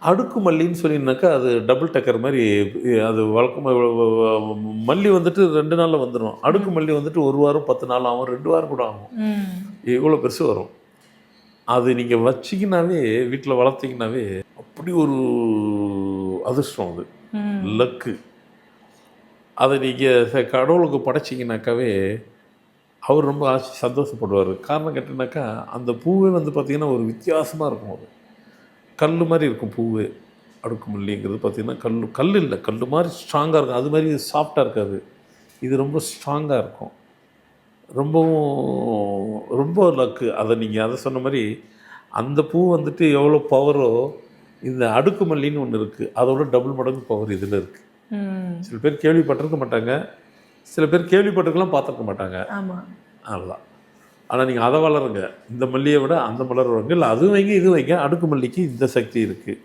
அடுக்கு மல்லின்னு சொல்லினாக்கா அது டபுள் டக்கர் மாதிரி அது வழக்கமாக மல்லி வந்துட்டு ரெண்டு நாளில் வந்துடும் அடுக்கு மல்லி வந்துட்டு ஒரு வாரம் பத்து நாள் ஆகும். ரெண்டு வாரம் கூட ஆகும். இவ்வளோ பெருசு வரும். அது நீங்கள் வச்சிங்கனாவே வீட்டில் வளர்த்தீங்கனாவே அப்படி ஒரு அதிர்ஷ்டம் அது. லக்கு. அதை நீங்கள் கடவுளுக்கு படைச்சிங்கனாக்காவே அவர் ரொம்ப ஆசி சந்தோஷப்படுவார். காரணம் கேட்டினாக்கா அந்த பூவே வந்து பார்த்திங்கன்னா ஒரு வித்தியாசமாக இருக்கும் அது. கல் மாதிரி இருக்கும் பூவே அடுக்குமல்லிங்கிறது பார்த்திங்கன்னா கல் கல் இல்லை கல் மாதிரி ஸ்ட்ராங்காக இருக்கும். அது மாதிரி சாஃப்டாக இருக்காது. இது ரொம்ப ஸ்ட்ராங்காக இருக்கும். ரொம்பவும் ரொம்ப லக்கு அதை நீங்கள் அதை சொன்ன மாதிரி அந்த பூ வந்துட்டு எவ்வளோ பவரோ இந்த அடுக்குமல்லின்னு ஒன்று இருக்குது அதோட டபுள் மடங்கு பவர் இதில் இருக்குது சில பேர் கேள்விப்பட்டிருக்க மாட்டாங்க. சில பேர் கேள்விப்பட்டிருக்கலாம் பார்த்துருக்க மாட்டாங்க. ஆமாம் அவ்வளோதான் ஆனால் நீங்கள் அதை வளருங்க. இந்த மல்லியை விட அந்த மலர் வளருங்க. இல்லை அதுவும் வைங்க இது வைங்க. அடுக்கு மல்லிக்கு இந்த சக்தி இருக்குது